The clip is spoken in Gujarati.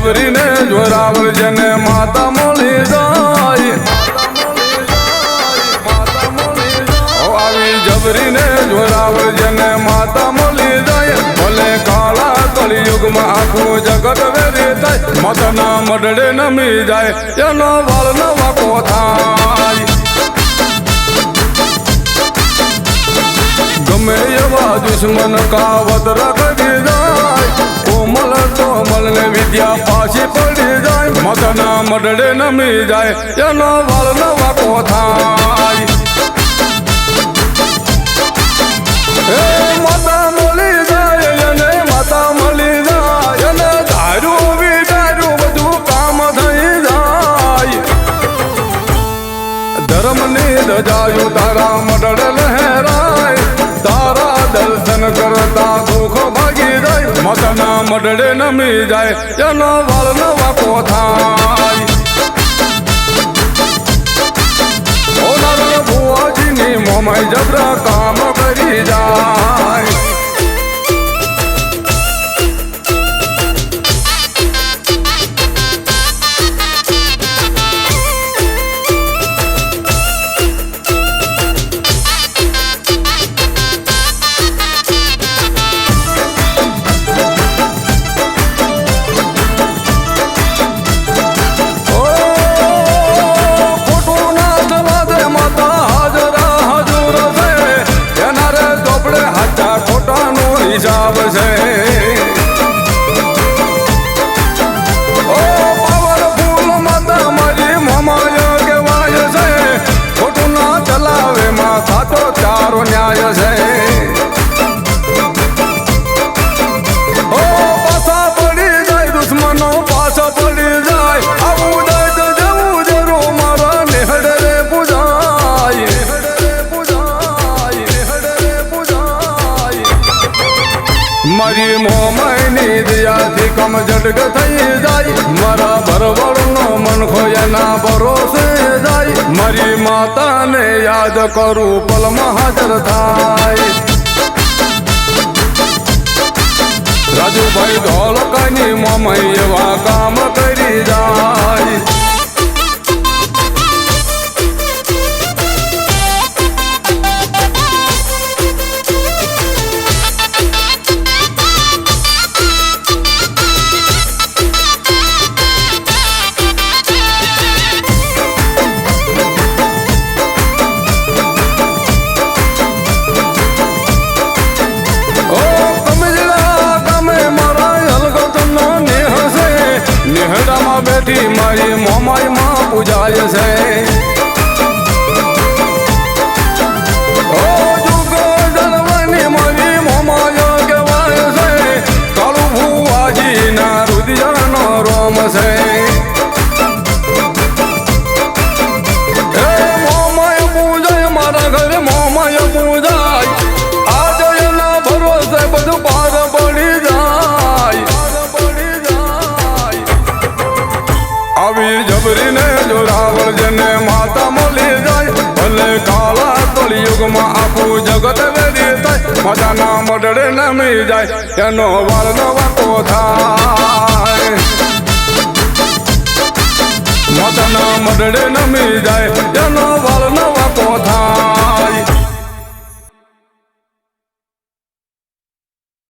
જોરાવર જને માતા મળી જાય. જબરીને જોરાવર જેને માતા મળી જાય. ભલે કાળા કળિયુગમાં આખું જગત વેરી થાય મતના મડડે નમી જાય, એનો વાળ નવા કોથાય ગમે એવા દુશ્મન કાવત રખડી જાય. કોમલ કોમલ વિદ્યા પાછી પડી જાય. મગના મડડે નમી જાય. એનો વાળ નવા કોથાય એ માતા મળી જાય અને માતા મળી જાય. અને દારૂ, વિદારૂ બધું કામ થઈ જાય. ધર્મની ધજાયું તારા મડળ મતના મડડે નમી જાય, એનો વાળ નવા કોથાય ઓ નારણ ભુવાજીની મોમાઈ જબરા કામ કરી જાય. મારી મોમાઈની દયાથી કમ જડગ થઈ જાય. મારા ભરવડનો મન ખોયના ભરોસે જાય. મારી માતાને યાદ કરું, પલમાં હાજર થાય. રાજુભાઈ ધોળકાની મોમઈ એવા કામ કરી જાય. નેહડામાં મારી મોમાઈ માં પૂજાય છે. આવી જબરીને જોરાવળ જેને માતા મળી જાય, ભલે કાળા કળિયુગમાં આખું જગત વેરી થાય, મજાના મડડે નમી જાય, એનો વાળ નવા થાય. મજાના મડડે નમી જાય, એનો